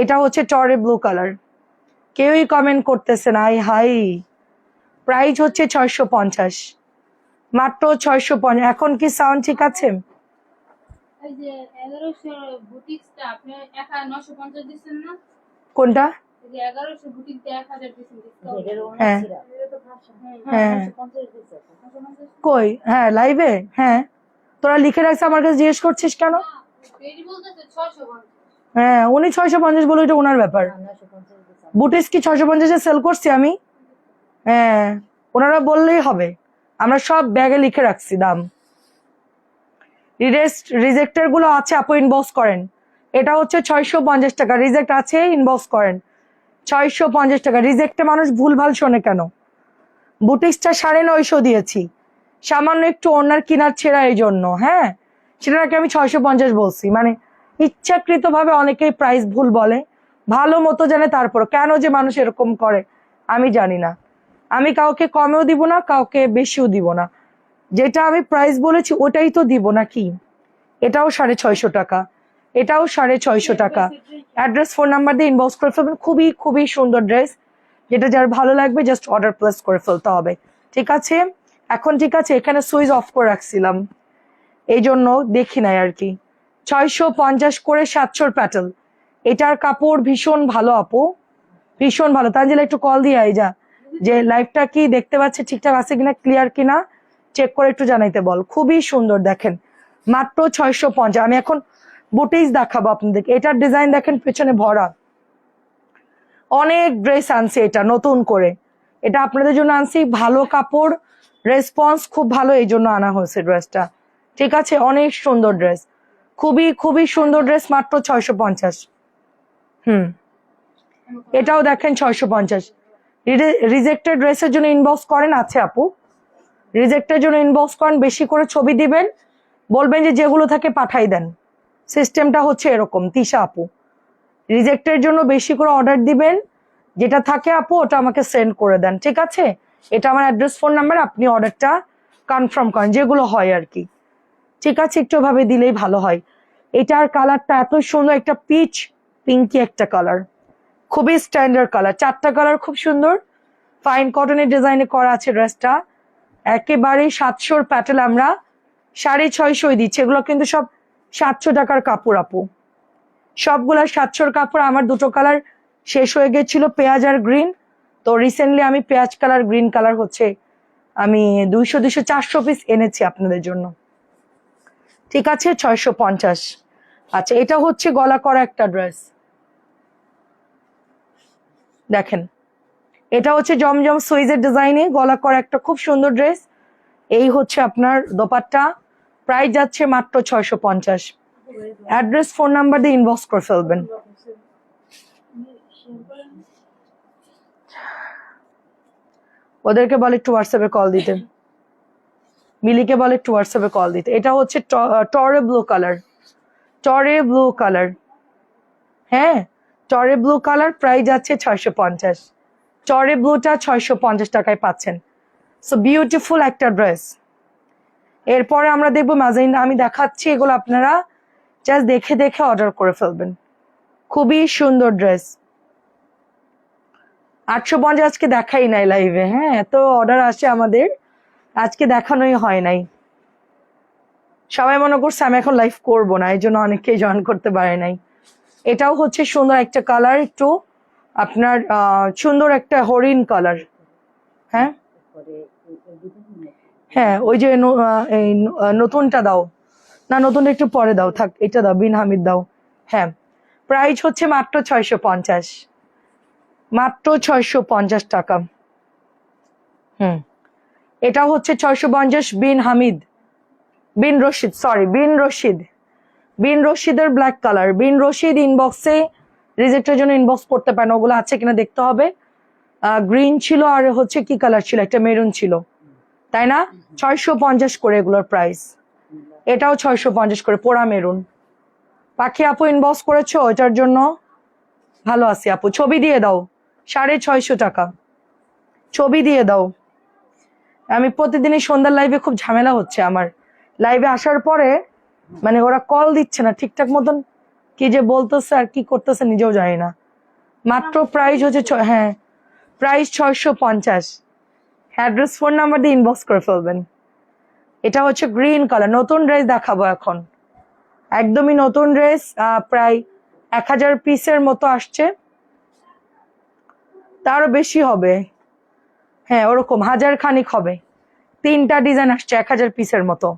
এটা হচ্ছে টরে ব্লু কালার। কেউই কমেন্ট করতেছে না আই হাই প্রাইস হচ্ছে ছয়শো পঞ্চাশ। মাত্র ছয়শো পঞ্চাশ। এখন কি সাউন্ড ঠিক আছে? এই যে এগারোশো বুটিক্সটা আপনি এক হাজার নশো পঞ্চাশ দিচ্ছেন না? কোনটা? হ্যাঁ। হ্যাঁ। হ্যাঁ কই? হ্যাঁ লাইভে হ্যাঁ। তোরা লিখে রাখছে আমার কাছে জিজ্ঞেস করছিস কেন? হ্যাঁ উনি ছয়শো পঞ্চাশ বলে এটা ওনার ব্যাপার। বুটিস কি ছয়শো পঞ্চাশে সেল করছি আমি। হ্যাঁ ওনারা বললেই হবে। আমরা সব ব্যাগে লিখে রাখছি দাম। রিজেক্টেরগুলো আছে, আপু ইনবক্স করেন। এটা হচ্ছে ছয়শো পঞ্চাশ টাকা। রিজেক্ট আছে ইনবক্স করেন। ছয়শো পঞ্চাশ টাকা। রিজেক্টে মানুষ ভুলভাল শোনে কেন? বুটিক্সটা সাড়ে নয়শো দিয়েছি। সামান্য একটু ওনার কিনার ছেঁড়া এই জন্য হ্যাঁ? সেটাকে আমি ছয়শো পঞ্চাশ বলছি। মানে ইচ্ছাকৃত ভাবে অনেকেই প্রাইস ভুল বলে, ভালো মতো জানে তারপর কেন যে মানুষ এরকম করে, আমি জানি না। আমি কাউকে কমেও দিব না, কাউকে বেশিও দিব না। যেটা আমি প্রাইস বলেছি ওটাই তো দিব নাকি? এটাও সাড়ে ছয়শো টাকা। এটাও সাড়ে ছয়শো টাকা। অ্যাড্রেস ফোন নাম্বার দিয়ে ইনবক্স করে ফেলবেন। খুবই খুবই সুন্দর ড্রেস যেটা যার ভালো লাগবে জাস্ট অর্ডার প্লেস করে ফেলতে হবে। ঠিক আছে? এখন ঠিক আছে, এখানে সুইচ অফ করে রাখছিলাম। এই জন্য দেখি নাই আর কি। ছয়শো পঞ্চাশ করে সাতশোর প্যাটেল। এটার কাপড় ভীষণ ভালো আপু, ভীষণ ভালো। তানজিলা, একটু কল দিয়ে আই যা। যে লাইভটা কি দেখতে পাচ্ছে, ঠিকঠাক আছে কিনা ক্লিয়ার কিনা চেক করে একটু জানাইতে বল। খুবই সুন্দর দেখেন। মাত্র ছয়শো পঞ্চাশ। আমি এখন বুটিস দেখাবো আপনাদেরকে। এটার ডিজাইন দেখেন, পেছনে ভরা। অনেক ড্রেস আনছি এটা, নতুন করে। এটা আপনাদের জন্য আনছি। ভালো কাপড় রেসপন্স খুব ভালো, এই জন্য আনা হয়েছে ড্রেসটা ঠিক আছে? অনেক সুন্দর ড্রেস খুবই খুবই সুন্দর ড্রেস মাত্র ছয়শো পঞ্চাশ। হুম। এটাও দেখেন ছয়শো পঞ্চাশ। রিজেক্টেড ড্রেসের জন্য ইনবক্স করেন, আছে আপু। রিজেক্টের জন্য ইনবক্স করেন, বেশি করে ছবি দিবেন, বলবেন যে যেগুলো থাকে পাঠাই দেন। সিস্টেমটা হচ্ছে এরকম, তিশা আপু। রিজেক্টের জন্য বেশি করে অর্ডার দিবেন, যেটা থাকে আপু, ওটা আমাকে সেন্ড করে দেন, ঠিক আছে? এটা আমার অ্যাড্রেস ফোন নাম্বার আপনি অর্ডারটা কনফার্ম করেন, যেগুলো হয় আর কি। আছে, একটু ভাবে দিলেই ভালো হয়। এটার কালারটা এত সুন্দর, একটা পিচ, পিঙ্কি একটা কালার। খুবই স্ট্যান্ডার্ড কালার। চারটা কালার খুব সুন্দর। ফাইন কটনের ডিজাইনে করা আছে ড্রেসটা একেবারে সাতশোর প্যাটেল আমরা সাড়ে ছয়শোই দিচ্ছি। এগুলো কিন্তু সব সাতশো টাকার কাপড়, আপু। সবগুলা সাতশোর কাপড়। আমার দুটো কালার শেষ হয়ে গেছিল, পেঁয়াজ আর গ্রিন তো রিসেন্টলি আমি পেঁয়াজ কালার গ্রিন কালার হচ্ছে আমি দুইশো দুইশো চারশো পিস এনেছি আপনাদের জন্য। ঠিক আছে, ছয়শো পঞ্চাশ। আচ্ছা এটা হচ্ছে গলা করা একটা ড্রেস দেখেন, এটা হচ্ছে জমজম সুইজের ডিজাইনে গলা করা একটা খুব সুন্দর ড্রেস এই হচ্ছে আপনার দোপাট্টা। প্রাইস যাচ্ছে মাত্র ছয়শো পঞ্চাশ। অ্যাড্রেস ফোন নাম্বার দিয়ে ইনবক্স করে ফেলবেন। ওদেরকে বলে একটু হোয়াটসঅ্যাপে কল দিতে। মিলিকে বলে একটু হোয়াটসঅ্যাপে কল দিতে। এটা হচ্ছে টরে ব্লু কালার টরে ব্লু কালার হ্যাঁ টরে ব্লু কালার প্রাইস যাচ্ছে ছয়শো পঞ্চাশ। টরে ব্লুটা ছয়শো পঞ্চাশ টাকায় পাচ্ছেন। সো বিউটিফুল একটা ড্রেস এরপরে আমরা দেখব মাজাইন আমি দেখাচ্ছি এগুলো আপনারা জাস্ট দেখে দেখে অর্ডার করে ফেলবেন। খুবই সুন্দর ড্রেস আটশো পঞ্চাশ আজকে দেখাই নাই লাইভে হ্যাঁ এত অর্ডার আসে আমাদের। আজকে দেখানোই হয় নাই। সবাই মনে করছে আমি এখন লাইভ করব না এই জন্য অনেকেই জয়েন করতে পারে নাই। এটাও হচ্ছে সুন্দর একটা কালার একটু আপনার সুন্দর একটা হরিণ কালার হ্যাঁ? হ্যাঁ ওই যে নতুনটা দাও। না, নতুনটা একটু পরে দাও, থাক, এটা দাও, বিন হামিদ দাও। হ্যাঁ প্রাইস হচ্ছে মাত্র ছয়শো পঞ্চাশ। মাত্র ছয়শো পঞ্চাশ টাকা। হুম। এটা হচ্ছে ছয়শো পঞ্চাশ বিন হামিদ। বিন রশিদ সরি বিন রশিদ। বিন রশিদের ব্ল্যাক কালার বিন রশিদ ইনবক্সে রিজেক্টের জন্য ইনবক্স করতে পারেন, ওগুলো আছে কিনা দেখতে হবে। গ্রিন ছিল আর হচ্ছে কি কালার ছিল? একটা মেরুন ছিল। তাই না? ছয়শো পঞ্চাশ করে এগুলোর প্রাইস এটাও ছয়শো পঞ্চাশ করে, পোড়া মেরুন পাখি আপু ইনবক্স করেছ? এটার জন্য ভালো আছি আপু। ছবি দিয়ে দাও। সাড়ে ছয়শো টাকা। ছবি দিয়ে দাও। আমি প্রতিদিনই সন্ধ্যার লাইভে খুব ঝামেলা হচ্ছে আমার। লাইভে আসার পরে মানে ওরা কল দিচ্ছে না ঠিকঠাক মতন কি যে বলতেছে আর কি করতেছে নিজেও জানি না। মাত্র প্রাইস হচ্ছে ছ- হ্যাঁ প্রাইস ছয়শো পঞ্চাশ। অ্যাড্রেস ফোন নাম্বার দিয়ে ইনবক্স করে ফেলবেন। এটা হচ্ছে গ্রিন কালার নতুন ড্রেস দেখাবো এখন। একদমই নতুন ড্রেস প্রায় এক হাজার পিসের মতো আসছে। তারও বেশি হবে। হ্যাঁ ওরকম হাজার খানিক হবে। তিনটা ডিজাইন আসছে, এক হাজার পিসের মতো।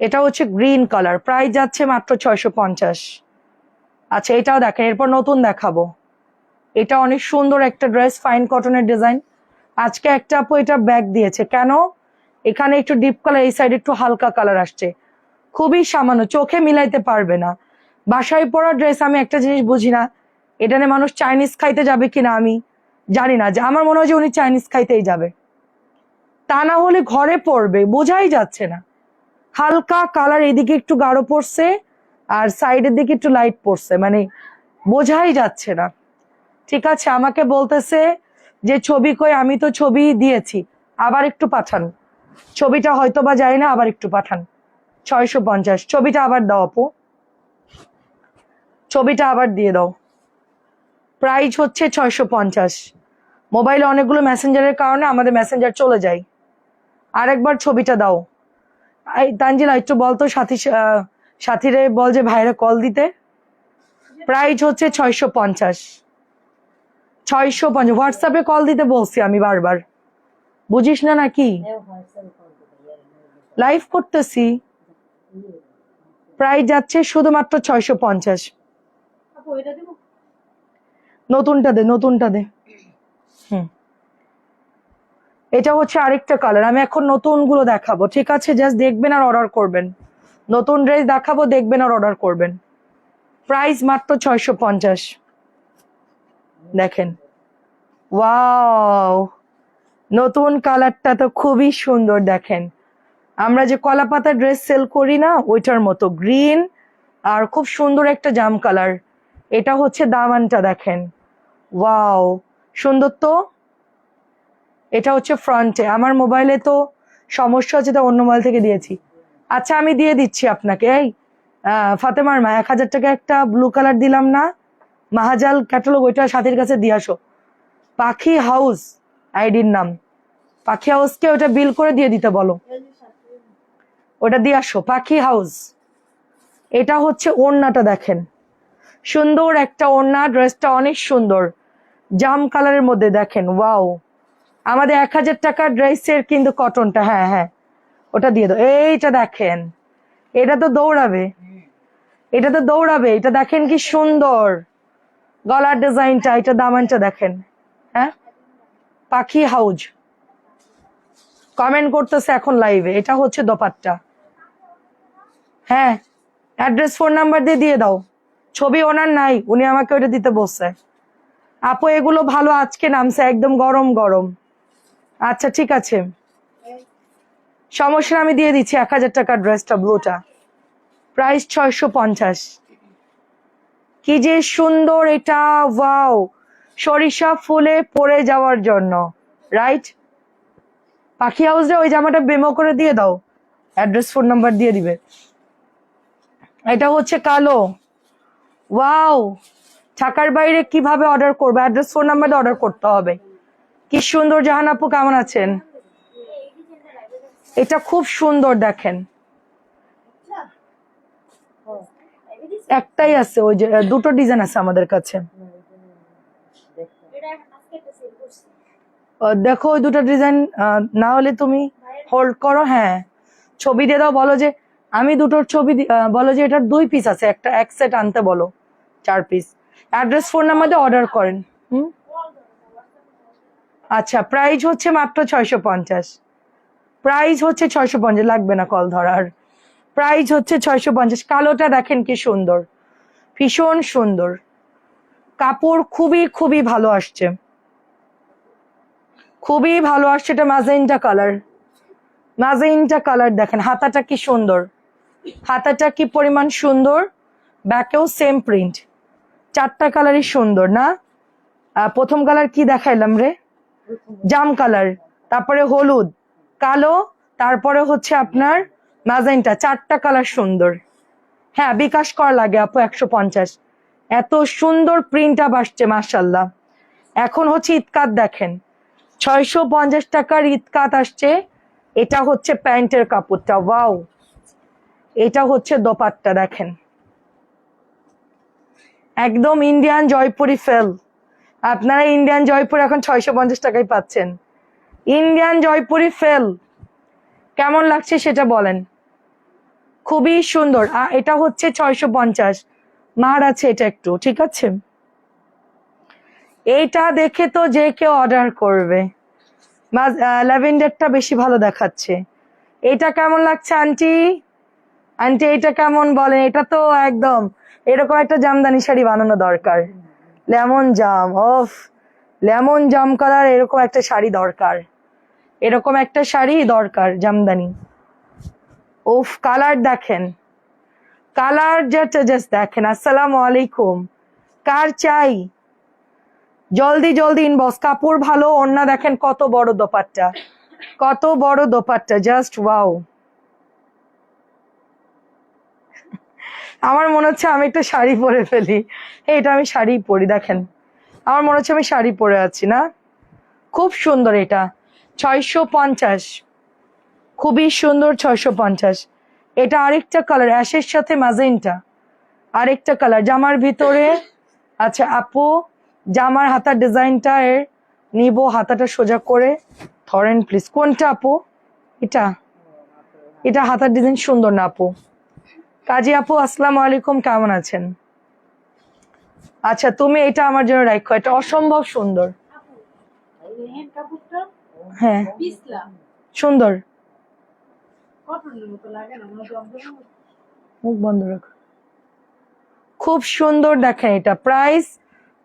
এটা হচ্ছে গ্রিন কালার প্রাইস যাচ্ছে মাত্র ছয়শো পঞ্চাশ। আচ্ছা এটাও দেখেন, এরপর নতুন দেখাবো। এটা অনেক সুন্দর একটা ড্রেস ফাইন কটনের ডিজাইন আজকে একটা আপু এটা ব্যাগ দিয়েছে। কেন? এখানে একটু ডিপ কালার এই সাইড একটু হালকা কালার আসছে। খুবই সামান্য, চোখে মিলাইতে পারবে না। বাসায় পরা ড্রেস আমি একটা জিনিস বুঝি না। এটা নিয়ে মানুষ চাইনিজ খাইতে যাবে কিনা আমি? জানি না, যে আমার মনে হয় যে উনি চাইনিজ খাইতেই যাবে। তা না হলে ঘরে পড়বে, বোঝাই যাচ্ছে না। হালকা কালার এদিকে একটু গাঢ় পড়ছে, আর সাইডের দিকে একটু লাইট পড়ছে মানে বোঝাই যাচ্ছে না। ঠিক আছে, আমাকে বলতেছে যে, ছবি কই, আমি তো ছবি দিয়েছি, আবার একটু পাঠান। ছবিটা হয়তো বা যায় না, আবার একটু পাঠান। ছয়শো পঞ্চাশ, ছবিটা আবার দাও আপু। ছবিটা আবার দিয়ে দাও। প্রাইস হচ্ছে ছয়শো পঞ্চাশ। মোবাইলে অনেকগুলো মেসেঞ্জারের কারণে আমাদের মেসেঞ্জার চলে যায়। আরেকবার ছবিটা দাও। এই তানজিলা, একটু বলতো সাথী সাথীরে বল যে ভাইরা কল দিতে। প্রাইস হচ্ছে ছয়শো পঞ্চাশ। ছয়শো পঞ্চাশ। হোয়াটসঅ্যাপে কল দিতে বলছি আমি বারবার। বুঝিস না নাকি? লাইভ করতেছি। প্রাইস যাচ্ছে শুধুমাত্র ছয়শো পঞ্চাশ। নতুনটা দে নতুনটা দে। হুম। এটা হচ্ছে আরেকটা কালার আমি এখন নতুনগুলো দেখাবো, ঠিক আছে? জাস্ট দেখবেন আর অর্ডার করবেন। নতুন ড্রেস দেখাবো, দেখবেন আর অর্ডার করবেন। প্রাইস মাত্র ছয়শো পঞ্চাশ। দেখেন। ওয়াও নতুন কালারটা তো খুবই সুন্দর, দেখেন। আমরা যে কলা পাতা ড্রেস সেল করি না, ওইটার মতো গ্রিন আর খুব সুন্দর একটা জাম কালার এটা হচ্ছে দামানটা, দেখেন। ওয়াও সুন্দর তো? এটা হচ্ছে ফ্রন্টে আমার মোবাইলে তো সমস্যা হচ্ছে তো অন্য মোবাইল থেকে দিয়েছি। আচ্ছা আমি দিয়ে দিচ্ছি আপনাকে। এই ফাতেমার মা, এক হাজার টাকা একটা ব্লু কালার দিলাম না। মাহাজাল ক্যাটালগ ওইটা সাথীর কাছে দিয়ে আসো। পাখি হাউস আইডির নাম। পাখি হাউসকে ওটা বিল করে দিয়ে দিতে বলো। ওটা দিয়ে আসো। পাখি হাউস এটা হচ্ছে ওড়নাটা দেখেন। সুন্দর একটা ওড়না ড্রেসটা অনেক সুন্দর। জাম কালারের মধ্যে দেখেন, ওয়াও। আমাদের এক হাজার টাকার ড্রেসের কিন্তু কটনটা হ্যাঁ হ্যাঁ ওটা দিয়ে দাও। এইটা দেখেন, এটা তো দৌড়াবে। এটা তো দৌড়াবে, এটা দেখেন কি সুন্দর। গলার ডিজাইনটা, এটা দামানটা দেখেন হ্যাঁ? পাখি হাউজ। কমেন্ট করতেছে এখন লাইভে, এটা হচ্ছে দোপাট্টা। হ্যাঁ অ্যাড্রেস ফোন নাম্বার দিয়ে দিয়ে দাও। ছবি ওনার নাই, উনি আমাকে ওটা দিতে বসছে আপু, এগুলো ভালো আজকে নামছে, একদম গরম গরম। আচ্ছা ঠিক আছে। সমস্যা আমি দিয়ে দিচ্ছি, এক হাজার টাকার ড্রেসটা ব্লুটা প্রাইস ছয়শো পঞ্চাশ। কি যে সুন্দর এটা ওয়াও সরিষা ফুলে পড়ে যাওয়ার জন্য রাইট পাখি হাউসে ওই জামাটা বেমো করে দিয়ে দাও। অ্যাড্রেস ফোন নাম্বার দিয়ে দিবে। এটা হচ্ছে কালো। ওয়াও ঢাকার বাইরে কীভাবে অর্ডার করবে? অ্যাড্রেস ফোন নাম্বার অর্ডার করতে হবে। কি সুন্দর, জাহান আপু কেমন আছেন? এটা খুব সুন্দর দেখেন। একটাই আছে, ওই যে, দুটো ডিজাইন আছে আমাদের কাছে। দেখো ওই দুটো ডিজাইন না হলে তুমি হোল্ড করো হ্যাঁ। ছবি দিয়ে দাও, বলো যে, আমি দুটোর ছবি বলো যে, এটার দুই পিস আছে, একটা এক সেট আনতে বলো, চার পিস অ্যাড্রেস ফোন দিয়ে অর্ডার করেন। হুম? আচ্ছা প্রাইস হচ্ছে মাত্র ছয়শো পঞ্চাশ। প্রাইস হচ্ছে ছয়শো পঞ্চাশ, লাগবে না কল ধরার। প্রাইস হচ্ছে ছয়শো পঞ্চাশ, কালোটা দেখেন কি সুন্দর। ভীষণ সুন্দর। কাপড় খুবই খুবই ভালো আসছে। খুবই ভালো আসছে, এটা ম্যাজেন্টা কালার ম্যাজেন্টা কালার দেখেন, হাতাটা কি সুন্দর। হাতাটা কি পরিমাণ সুন্দর? ব্যাকেও সেম প্রিন্ট চারটা কালারই সুন্দর, না? প্রথম কালার কি দেখাইলাম রে? জাম কালার তারপরে হলুদ, কালো, তারপরে হচ্ছে আপনার ম্যাজেন্টা চারটা কালার সুন্দর। হ্যাঁ বিকাশ করা লাগে আপু, একশো পঞ্চাশ। এত সুন্দর প্রিন্ট আপ আসছে মার্শাল্লাহ এখন হচ্ছে ইতকাত দেখেন। ছয়শো পঞ্চাশ টাকার ইতকাত আসছে। এটা হচ্ছে প্যান্টের কাপড়টা, ওয়াও। এটা হচ্ছে দোপাট্টা দেখেন। একদম ইন্ডিয়ান জয়পুরি ফেল আপনারা ইন্ডিয়ান জয়পুর এখন ছয়শো পঞ্চাশ টাকায় পাচ্ছেন। ইন্ডিয়ান জয়পুরি ফেল কেমন লাগছে সেটা বলেন। খুবই সুন্দর। আর এটা হচ্ছে ছয়শো পঞ্চাশ। মার আছে এটা একটু, ঠিক আছে? এইটা দেখে তো যে কেউ অর্ডার করবে। ল্যাভেন্ডারটা বেশি ভালো দেখাচ্ছে। এটা কেমন লাগছে, আন্টি? আন্টি, এটা কেমন বলেন? এটা তো একদম এরকম একটা জামদানি শাড়ি বানানো দরকার। লেমন জাম ওফ লেমন জাম কালার এরকম একটা শাড়ি দরকার। এরকম একটা শাড়ি দরকার, জামদানি। ওফ কালার দেখেন। কালার যেটা জাস্ট দেখেন। আসসালামু আলাইকুম। কার চাই? জলদি জলদি ইনবক্স কাপড় ভালো ওন্না দেখেন কত বড় দোপাট্টা। কত বড় দোপাট্টা জাস্ট ওয়াও আমার মনে হচ্ছে আমি একটা শাড়ি পরে ফেলি। এটা আমি শাড়ি পরি, দেখেন। আমার মনে হচ্ছে আমি শাড়ি পরে আছি, না? খুব সুন্দর এটা। ছয়শো পঞ্চাশ। খুবই সুন্দর ছয়শো পঞ্চাশ। এটা আরেকটা কালার অ্যাশের সাথে ম্যাজেন্টা আরেকটা কালার জামার ভিতরে আচ্ছা আপু, জামার হাতার ডিজাইনটা এর, নিব, হাতাটা সোজা করে। ধরেন প্লিজ কোনটা, আপু? এটা। এটা হাতার ডিজাইন সুন্দর না, আপু? কাজী আপু আসসালামু আলাইকুম কেমন আছেন? আচ্ছা তুমি এটা আমার জন্য রাখো এটা অসম্ভব সুন্দর। হ্যাঁ। সুন্দর। মুখ বন্ধ রাখো। খুব সুন্দর দেখেন এটা প্রাইস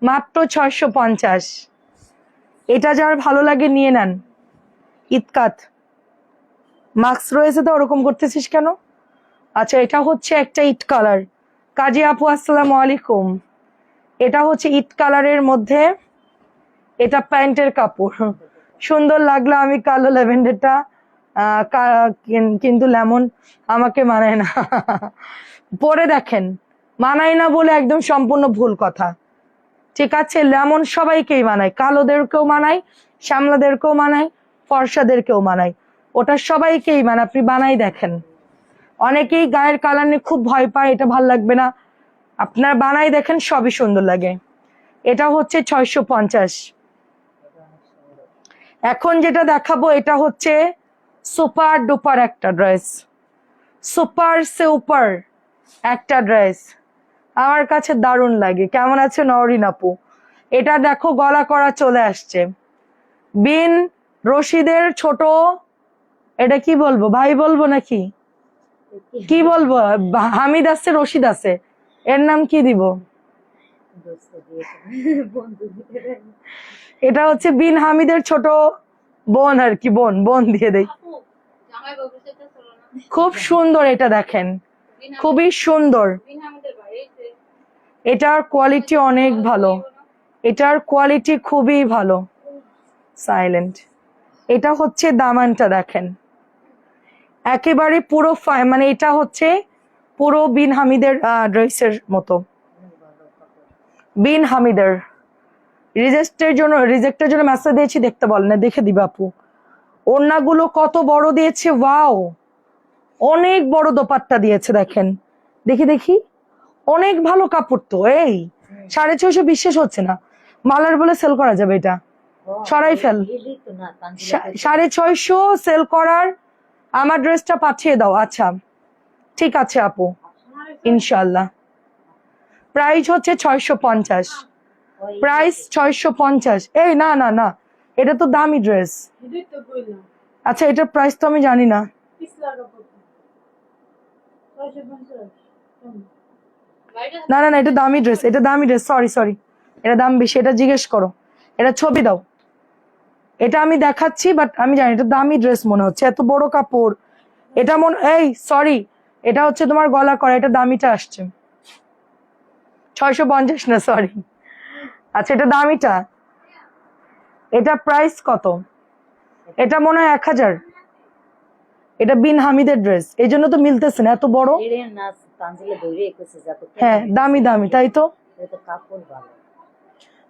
মাত্র ছয়শো পঞ্চাশ। এটা যার ভালো লাগে নিয়ে নেন। ইতকাত মাস্ক রয়েছে তো ওরকম করতেছিস কেন? আচ্ছা এটা হচ্ছে একটা ইট কালার। কাজী আপু, আসসালামু আলাইকুম। এটা হচ্ছে ইট কালারের মধ্যে এটা প্যান্টের কাপড়। সুন্দর লাগল, আমি কালো ল্যাভেন্ডারটা কিন্তু লেমন আমাকে মানায় না। পরে দেখেন, মানায় না বলে একদম সম্পূর্ণ ভুল কথা। ঠিক আছে, লেমন সবাইকেই মানায়, কালোদেরকেও মানায়, শ্যামলাদেরকেও মানায়, ফর্সাদেরকেও মানায়। ওটা সবাইকেই মানে আপনি বানাই দেখেন। অনেকেই গায়ের কালার নিয়ে খুব ভয় পায়, এটা ভালো লাগবে না। আপনার বানাই দেখেন, সবই সুন্দর লাগে। এটা হচ্ছে ছয়শো পঞ্চাশ। এখন যেটা দেখাবো, এটা হচ্ছে সুপার ডুপার একটা ড্রেস। সুপার সুপার একটা ড্রেস। আমার কাছে দারুণ লাগে। কেমন আছে নরিন আপু? এটা দেখো, গলা করা চলে আসছে। বিন রশিদের ছোট, এটা কি বলব, ভাই বলব নাকি? কি বলব? হামিদ আছে রশিদ আছে। এর নাম কি দিব? এটা হচ্ছে বিন হামিদের ছোট বোন আর কি বোন বোন দিয়ে দেই। খুব সুন্দর এটা দেখেন। খুবই সুন্দর। এটার কোয়ালিটি অনেক ভালো। এটার কোয়ালিটি খুবই ভালো। সাইলেন্ট এটা হচ্ছে দামানটা দেখেন। একেবারে পুরো মানে এটা হচ্ছে পুরো বিন হামিদের ড্রেসের মতো। বিন হামিদের। রিজেক্টের জন্য রিজেক্টের জন্য মেসেজ দিয়েছি দেখতে বল না দেখে দিবে আপু। ওড়নাগুলো কত বড় দিয়েছে ওয়াও অনেক বড় দোপাট্টা দিয়েছে দেখেন। দেখি দেখি। অনেক ভালো কাপড় তো এই! সাড়ে ছয়শো বিশ্বাস হচ্ছে না। মালার বলে সেল করা যাবে এটা। সরাই ফেল। সাড়ে ছয়শো সেল করার আমার ড্রেসটা পাঠিয়ে দাও আচ্ছা। ঠিক আছে, আপু। ইনশাল্লাহ প্রাইস হচ্ছে ছয়শো পঞ্চাশ। প্রাইস ছয়শো পঞ্চাশ। এই, না না না। এটা তো দামি ড্রেস আচ্ছা এটার প্রাইস তো আমি জানি না। না না না, এটা দামি ড্রেস এটা দামি ড্রেস সরি সরি এটা দাম বেশি। এটা জিজ্ঞেস করো। এটা ছবি দাও। এটা আমি দেখাচ্ছি বাট আমি জানি এটা দামি ড্রেস মনে হচ্ছে এত বড় কাপড়। এটা মন এই সরি এটা হচ্ছে তোমার গলা করা এটা দামিটা আসছে। ছয়শো পঞ্চাশ না সরি আচ্ছা এটা দামিটা? এটা প্রাইস কত? এটা মনে হয় এক হাজার। এটা বিন হামিদের ড্রেস এই জন্য তো মিলতেছে না এত বড়? হ্যাঁ দামি দামি তাই তো?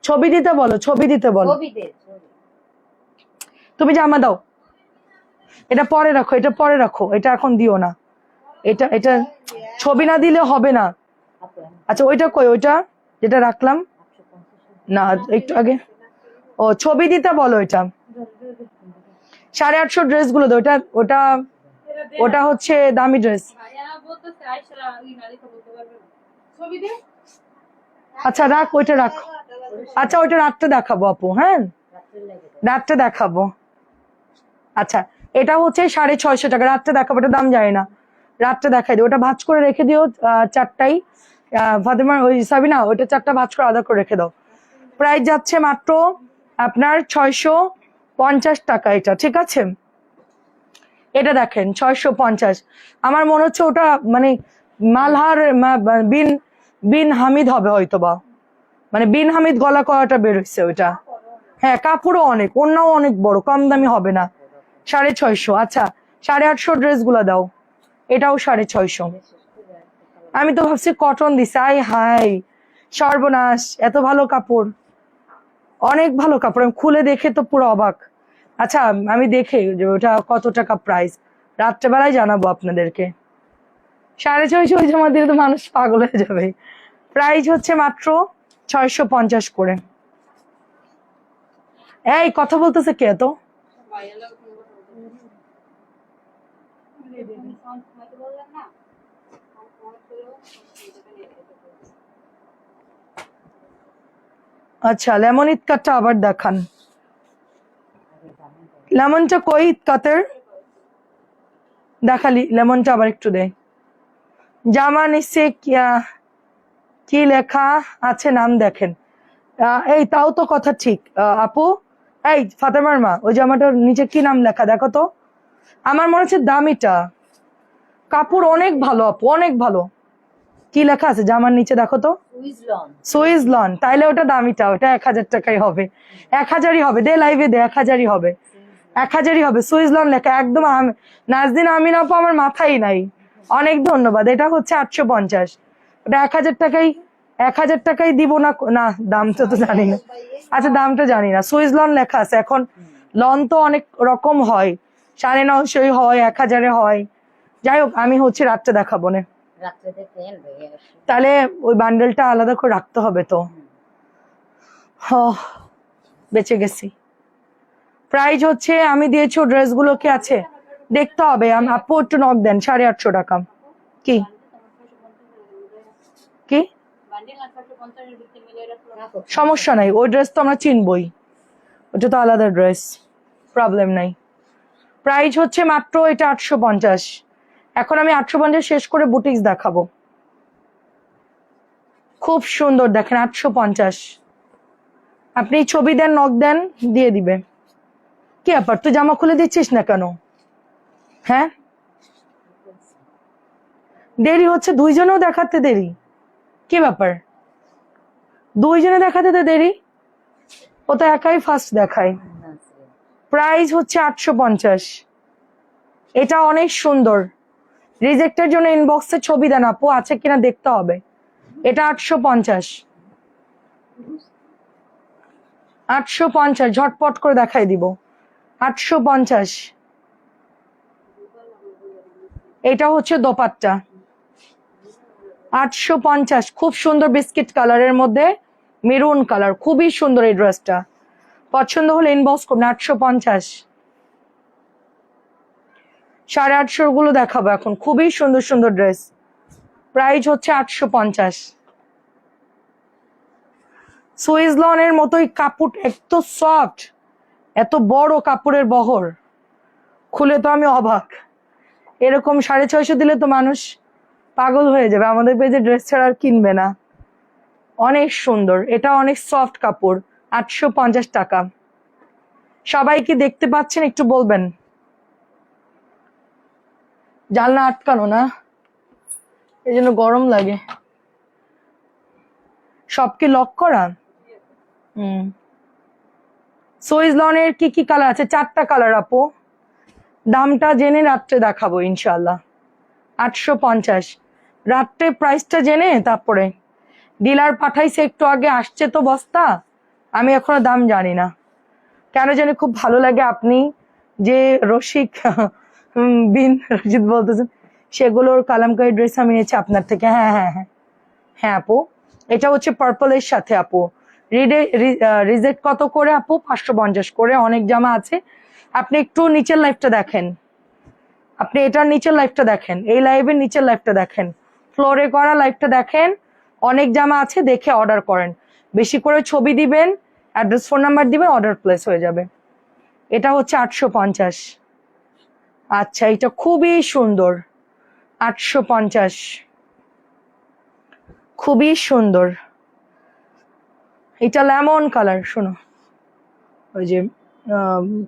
ছবি দিতে বলো ছবি দিতে বলো। ছবি। তুমি জামা দাও। এটা পরে রাখো, এটা পরে রাখো, এটা এখন দিও না। এটা এটা ছবি না দিলে হবে না। আচ্ছা ওইটা কই? ওইটা যেটা রাখলাম। না, একটু আগে। ও, ছবি দিতে বলো এটা। সাড়ে আটশো ড্রেসগুলো ওটা ওটা ওটা হচ্ছে দামি ড্রেস আচ্ছা রাখ, ওইটা রাখ। আচ্ছা ওইটা রাতটা দেখাবো আপু হ্যাঁ? রাতটা দেখাবো। আচ্ছা এটা হচ্ছে সাড়ে ছয়শো টাকা। রাত্রে দেখাবো, এটা দাম যায় না। রাত্রে দেখাই দিও ওটা ভাজ করে রেখে দিও চারটাই। ফাতেমার ওই সাবিনা, ওইটা চারটা ভাজ করে আদা করে রেখে দাও। প্রাইস যাচ্ছে মাত্র আপনার ছয়শো পঞ্চাশ টাকা এটা, ঠিক আছে? এটা দেখেন, ছয়শো পঞ্চাশ। আমার মনে হচ্ছে ওটা মানে মালহার বিন বিন হামিদ হবে হয়তো বা মানে বিন হামিদ গলা করাটা বেরোচ্ছে ওইটা। হ্যাঁ কাপড়ও অনেক অন্যও অনেক বড়, কম দামি হবে না। সাড়ে ছয়শো। আচ্ছা সাড়ে আটশো ড্রেসগুলা দাও। এটাও সাড়ে ছয়শো। আমি তো ভাবছি কটন দিছে। আই হাই সর্বনাশ, এত ভালো কাপড়। অনেক ভালো কাপড়। আমি খুলে দেখে তো পুরো অবাক। আচ্ছা আমি দেখে যে ওটা কত টাকা প্রাইস রাত্রেবেলায় জানাব আপনাদেরকে। সাড়ে ছয়শো ওই জমা দিলে তো মানুষ পাগল হয়ে যাবে। প্রাইস হচ্ছে মাত্র ছয়শো পঞ্চাশ করে। এই, কথা বলতেছে কে তো ভাইয়া লোক ফোন কথা বলতে তুমি ফোন তোমাকে বললেন না ফোন ফোন করো আচ্ছা লেমন ইটকাটটা আবার দেখান। লেমনটা কই ইটকাতের দেখালি, লেমনটা আবার একটু দে। জামা নিচে কি লেখা আছে নাম দেখেন। এই তাও তো কথা ঠিক। আপু, এই ফাতেমার মা, ওই জামাটার নিচে কি নাম লেখা দেখো তো। আমার মনে হচ্ছে দামিটা। কাপড় অনেক ভালো আপু, অনেক ভালো। কি লেখা আছে? জামার নিচে দেখো তো। সুইস লন তাইলে ওটা দামিটা ওটা এক হাজার টাকাই হবে। এক হাজারই হবে। দে লাইভে দে এক হাজারই হবে। এক হাজারই হবে। সুইস লন লেখা একদম আম- নাজদিন আমিন আপু আমার মাথায় নাই। অনেক ধন্যবাদ। এটা হচ্ছে আটশো পঞ্চাশ। ওটা এক হাজার টাকাই এক হাজার টাকাই দিব না না দামটা তো জানি না। আচ্ছা দামটা জানি না। সুইস লন লেখা আছে। এখন লন তো অনেক রকম হয়। সাড়ে নশোই হয় এক হাজারে হয়। যাই হোক আমি হচ্ছে রাতটা দেখাবো না। তাহলে ওই বান্ডেলটা আলাদা করে রাখতে হবে তো? হ, বেঁচে গেছি। প্রাইজ হচ্ছে আমি দিয়েছি ও ড্রেসগুলো কি আছে? দেখতে হবে আপু একটু নক দেন সাড়ে আটশো টাকা। কি? কি? সমস্যা নাই ওই ড্রেস তো আমরা চিনবই। ওটা তো আলাদা ড্রেস প্রবলেম নাই। প্রাইস হচ্ছে মাত্র এটা আটশো পঞ্চাশ। এখন আমি আটশো পঞ্চাশ শেষ করে বুটিক্স দেখাবো। খুব সুন্দর, দেখেন আটশো পঞ্চাশ। আপনি ছবি দেন নখ দেন, দিয়ে দিবে। কি ব্যাপার? তুই জামা খুলে দিচ্ছিস না কেন? হ্যাঁ? দেরি হচ্ছে, দুইজনেও দেখাতে দেরি। কি ব্যাপার? দুইজনে দেখাতে তো দেরি। ও তো একাই ফার্স্ট দেখায়। প্রাইস হচ্ছে আটশো পঞ্চাশ। এটা অনেক সুন্দর। রিজেক্টের জন্য ইনবক্সে ছবি দেন আপু, আছে কিনা দেখতে হবে। এটা আটশো পঞ্চাশ। আটশো পঞ্চাশ, ঝটপট করে দেখাই দিব। আটশো পঞ্চাশ। এটা হচ্ছে দোপাট্টা। আটশো পঞ্চাশ, খুব সুন্দর বিস্কিট কালারের মধ্যে মেরুন কালার, খুবই সুন্দর এই ড্রেসটা। পছন্দ হলে ইনবক্স করুন, আটশো পঞ্চাশ। সাড়ে আটশোরগুলো দেখাবো এখন। খুবই সুন্দর সুন্দর ড্রেস প্রাইস হচ্ছে আটশো পঞ্চাশ। সুইস লনের মতোই কাপড় এত সফট এত বড় কাপড়ের বহর। খুলে তো আমি অবাক। এরকম সাড়ে ছয়শো দিলে তো মানুষ পাগল হয়ে যাবে। আমাদের পেজে ড্রেস ছাড়া আর কিনবে না। অনেক সুন্দর। এটা অনেক সফট কাপড়। আটশো পঞ্চাশ টাকা। সবাই কি দেখতে পাচ্ছেন একটু বলবেন? জানলা আটকানো না। এই জন্য গরম লাগে। সবকে লক করা? হুম। সুইস লনের কি কি কালার আছে? চারটা কালার আপু। দামটা জেনে রাত্রে দেখাবো ইনশাল্লাহ আটশো পঞ্চাশ। রাত্রে প্রাইসটা জেনে তারপরে। ডিলার পাঠাইছে একটু আগে, আসছে তো বস্তা। আমি এখনও দাম জানি না। কেন জানি খুব ভালো লাগে আপনি যে রসিক বিন রশিদ বলতেছেন সেগুলোর কালামকারি ড্রেস আমি নিয়েছি আপনার থেকে। হ্যাঁ হ্যাঁ হ্যাঁ হ্যাঁ আপু। এটা হচ্ছে পার্পলের সাথে, আপু। রিডে রিজেক্ট কত করে, আপু? পাঁচশো পঞ্চাশ করে, অনেক জামা আছে। আপনি একটু নিচের লাইফটা দেখেন। আপনি এটার নিচের লাইফটা দেখেন, এই লাইভের নিচের লাইফটা দেখেন। ফ্লোরে করা লাইফটা দেখেন, অনেক জামা আছে, দেখে অর্ডার করেন। বেশি করে ছবি দিবেন অ্যাড্রেস ফোন নাম্বার দিবেন অর্ডার প্লেস হয়ে যাবে। এটা হচ্ছে আটশো পঞ্চাশ। আচ্ছা এটা খুবই সুন্দর। আটশো পঞ্চাশ। খুবই সুন্দর। এটা লেমন কালার, শোনো। ওই যে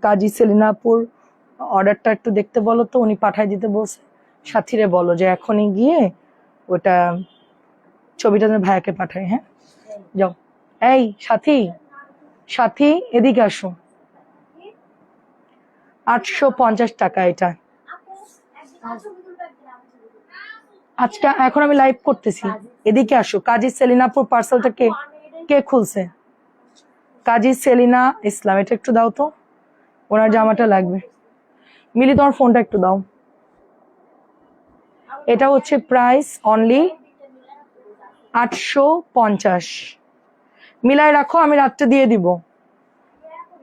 কাজী সেলিনাপুর অর্ডারটা একটু দেখতে বলো তো, উনি পাঠাই দিতে বলছে। সাথীরে বলো যে এখনই গিয়ে ওটা ছবিটা ভাইয়াকে পাঠাই হ্যাঁ? যাও। এই, সাথী সাথী, এদিকে আসো। আটশো পঞ্চাশ টাকা এটা। আজকে, এখন আমি লাইভ করতেছি। এদিকে আসো। কাজী সেলিনাপুর পার্সেলটা কে কে খুলছে? কাজী সেলিনা ইসলাম, এটা একটু দাও তো। ওনার জামাটা লাগবে। মিলি, তোমার ফোনটা একটু দাও। এটা হচ্ছে প্রাইস অনলি আটশো পঞ্চাশ। মিলাই রাখো, আমি রাত্রে দিয়ে দিব।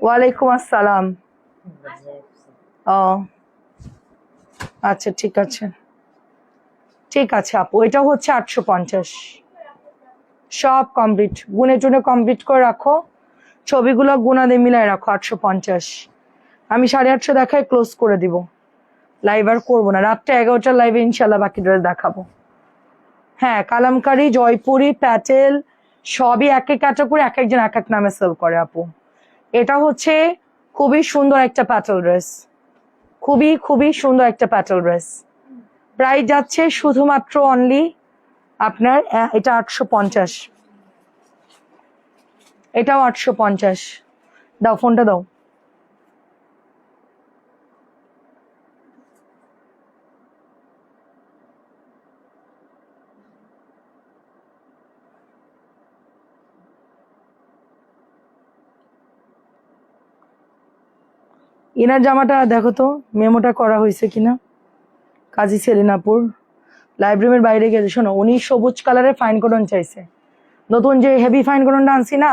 ওয়ালাইকুম আসসালাম। ও। আচ্ছা ঠিক আছে। ঠিক আছে, আপু এটা হচ্ছে আটশো পঞ্চাশ। সব কমপ্লিট গুনে টুনে কমপ্লিট করে রাখো। ছবিগুলো গুনা দিয়ে মিলাই রাখো, আটশো পঞ্চাশ। আমি সাড়ে আটশো দেখায় ক্লোজ করে দিব। লাইভ আর করব না। রাত্রে এগারোটার লাইভে ইনশাল্লাহ বাকি ড্রেস দেখাবো। হ্যাঁ কালামকারি, জয়পুরি, প্যাটেল, সবই এক এক ক্যাটাগরি এক একজন এক এক নামে সেল করে, আপু। এটা হচ্ছে খুবই সুন্দর একটা প্যাটল ড্রেস। খুবই খুবই সুন্দর একটা প্যাটল ড্রেস। প্রাইস যাচ্ছে শুধুমাত্র অনলি আপনার এটা আটশো পঞ্চাশ। এটাও আটশো পঞ্চাশ। দাও, ফোনটা দাও। ইনার জামাটা দেখো তো, মেমোটা করা হয়েছে কিনা? কাজী সেলিনাপুর। লাইব্রেরির বাইরে গেছে শোনো, উনি সবুজ কালারের ফাইন কটন চাইছে। নতুন যে হেভি ফাইন কটনটা আনছি না,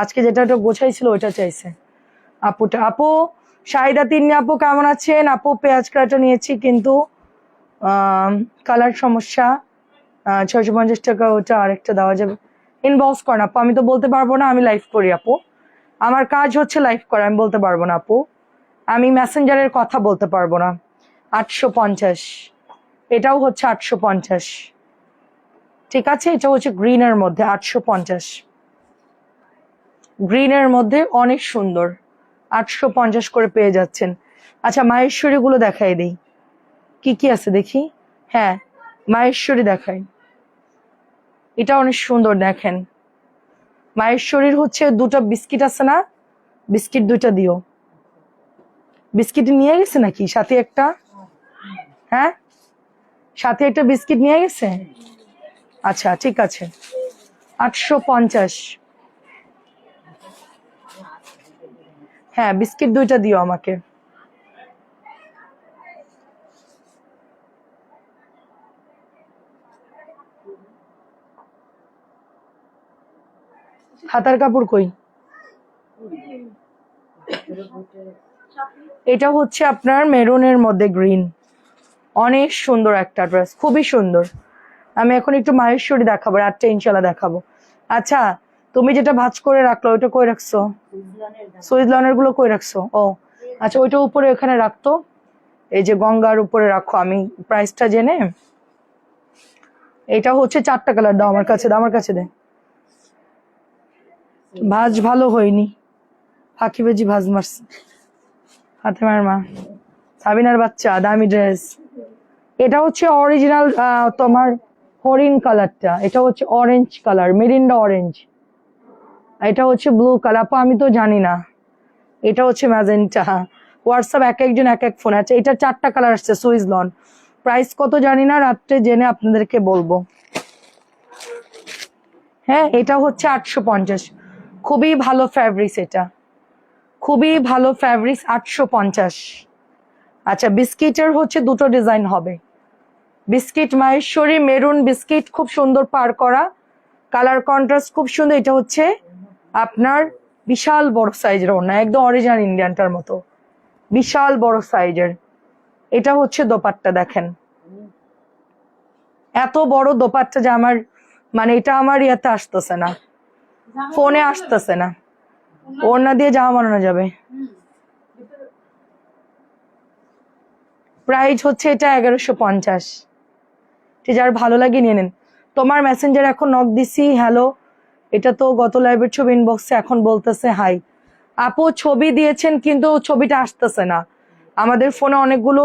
আজকে যেটা একটা গোছাইছিল, ওইটা চাইছে। আপুটা আপু শাহিদা তিন্নি আপু কেমন আছেন? আপু, পেঁয়াজ কাটা নিয়েছি কিন্তু কালার সমস্যা। ছয়শো পঞ্চাশ টাকা ওটা আরেকটা দেওয়া যাবে। ইনবক্স করেন আপু, আমি তো বলতে পারব না, আমি লাইভ করি আপু। আমার কাজ হচ্ছে লাইভ করা, আমি বলতে পারব না আপু। আমি মেসেঞ্জারের কথা বলতে পারব না। আটশো পঞ্চাশ। এটাও হচ্ছে আটশো পঞ্চাশ। ঠিক আছে? এটা হচ্ছে গ্রিনের মধ্যে আটশো পঞ্চাশ। গ্রিনের মধ্যে অনেক সুন্দর। আটশো পঞ্চাশ করে পেয়ে যাচ্ছেন। আচ্ছা মাহেশ্বরী গুলো দেখাই দিই। কি কি আছে দেখি? হ্যাঁ মাহেশ্বরী দেখাই। এটা অনেক সুন্দর দেখেন। মাহেশ্বরীর হচ্ছে দুটো বিস্কিট আছে না? বিস্কিট দুইটা দিও। বিস্কিট নিয়ে গেছে নাকি? সাথে একটা? হ্যাঁ? সাথে একটা বিস্কিট নিয়ে গেছে? আচ্ছা ঠিক আছে। আটশো পঞ্চাশ। হ্যাঁ বিস্কিট দুইটা দিও আমাকে। হাতার কাপড় কই? এটা হচ্ছে আপনার মেরুনের মধ্যে গ্রিন। অনেক সুন্দর একটা ড্রেস, খুবই সুন্দর। আমি এখন একটু মাহেশ্বরী দেখাবো, রাতটা ইনশাল্লাহ দেখাবো। আচ্ছা তুমি যেটা ভাজ করে রাখল, ওইটা কই রাখছো? সুইজ লনেরগুলো কই রাখছো? ও আচ্ছা ওইটা উপরে এখানে রাখতো। এই যে গঙ্গার উপরে রাখো, আমি প্রাইসটা জেনে। এটা হচ্ছে চারটা কালার দাও আমার কাছে, দাও আমার কাছে দে। ভাজ ভালো হয়নি। ফাঁকি বেজি ভাজ মারছে। ফাতেমার মা। সাবিনার বাচ্চা, দামি ড্রেস এটা হচ্ছে অরিজিনাল তোমার হরিণ কালারটা এটা হচ্ছে অরেঞ্জ কালার মেরিন্ডা অরেঞ্জ এটা হচ্ছে ব্লু কালার আমি তো জানি না। এটা হচ্ছে ম্যাজেন্টা হোয়াটসঅ্যাপ এক একজন এক এক ফোন আছে। এটা চারটা কালার আসছে সুইজ লন। প্রাইস কত জানি না, রাত্রে জেনে আপনাদেরকে বলব। হ্যাঁ এটা হচ্ছে আটশো পঞ্চাশ। খুবই ভালো ফ্যাব্রিক্স এটা। খুবই ভালো ফ্যাব্রিক্স আটশো পঞ্চাশ। আচ্ছা বিস্কিটের হচ্ছে দুটো ডিজাইন হবে। বিস্কিট মাহেশ্বরী মেরুন বিস্কিট খুব সুন্দর পার করা। কালার কন্ট্রাস্ট খুব সুন্দর এটা হচ্ছে আপনার বিশাল বড় সাইজের ওড়না একদম অরিজিনাল ইন্ডিয়ানটার মতো। বিশাল বড় সাইজের এটা হচ্ছে দোপাট্টা দেখেন। এত বড় দোপাট্টা যে আমার মানে এটা আমার ইয়াতে আসতেছে না। ফোনে আসতেছে না। ওড়না দিয়ে জামা বানানো যাবে। প্রাইস হচ্ছে এটা এগারোশো পঞ্চাশ। ঠিক যার ভালো লাগে নিয়ে নেন। তোমার মেসেঞ্জার এখন নক দিছি হ্যালো এটা তো গত লাইভের ছবি ইনবক্সে এখন বলতেছে হাই আপু ছবি দিয়েছেন কিন্তু ছবিটা আসতেছে না। আমাদের ফোনে অনেকগুলো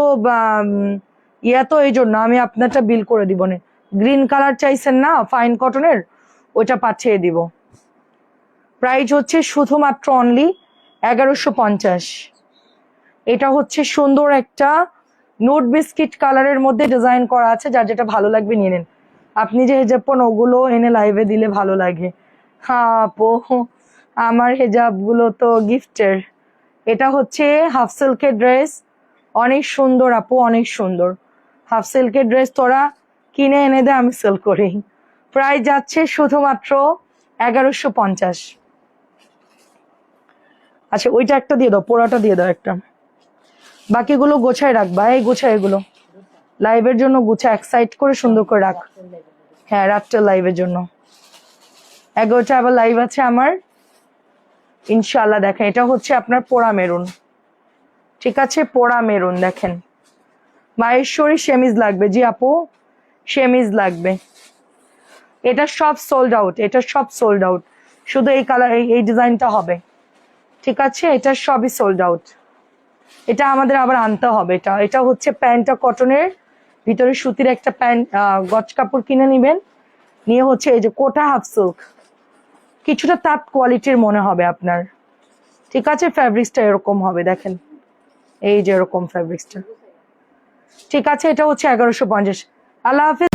ইয়া তো এই জন্য আমি আপনারটা বিল করে দিব না। গ্রিন কালার চাইছেন না ফাইন কটনের ওইটা পাঠিয়ে দিব। প্রাইস হচ্ছে শুধুমাত্র অনলি এগারোশো পঞ্চাশ। এটা হচ্ছে সুন্দর একটা নোট বিস্কিট কালারের মধ্যে ডিজাইন করা আছে, যার যেটা ভালো লাগবে নিয়ে নেন। আপনি যে হেজাব পন ওগুলো এনে লাইভে দিলে ভালো লাগে। হ্যাঁ আপু, আমার হেজাবগুলো তো গিফটের এটা হচ্ছে হাফ সিল্কের ড্রেস অনেক সুন্দর আপু, অনেক সুন্দর। হাফ সিল্কের ড্রেস তোরা কিনে এনে দে, আমি সেল করি। প্রায় যাচ্ছে শুধুমাত্র এগারোশো পঞ্চাশ। আচ্ছা ওইটা একটা দিয়ে দাও, পোড়াটা দিয়ে দাও একটা। বাকিগুলো গোছায় রাখবা এই গোছায় এগুলো। লাইভের জন্য গুছা, এক সাইড করে সুন্দর করে রাখ। হ্যাঁ রাত্রে লাইভের জন্য। এগারোটা আবার লাইভ আছে আমার। ইনশাল্লাহ দেখেন, এটা হচ্ছে আপনার পোড়া মেরুন। ঠিক আছে, পোড়া মেরুন, দেখেন। মায়েশ্বরী সেমিজ লাগবে। জি আপু, সেমিজ লাগবে। এটা সব সোল্ড আউট এটা সব সোল্ড আউট শুধু এই কালার এই ডিজাইনটা হবে। ঠিক আছে? এটা সবই সোল্ড আউট এটা আমাদের আবার আনতে হবে। এটা এটা হচ্ছে প্যান্টটা কটনের ভিতরে সুতির একটা প্যান্ট গজ কাপড় কিনে নেবেন। নিয়ে হচ্ছে এই যে কোটা হাফ সিল্ক কিছুটা তাঁত কোয়ালিটির মনে হবে আপনার। ঠিক আছে? ফ্যাব্রিক্সটা এরকম হবে, দেখেন। এই যে এরকম ফ্যাব্রিক্সটা ঠিক আছে? এটা হচ্ছে এগারোশো পঞ্চাশ। আল্লাহ হাফিজ।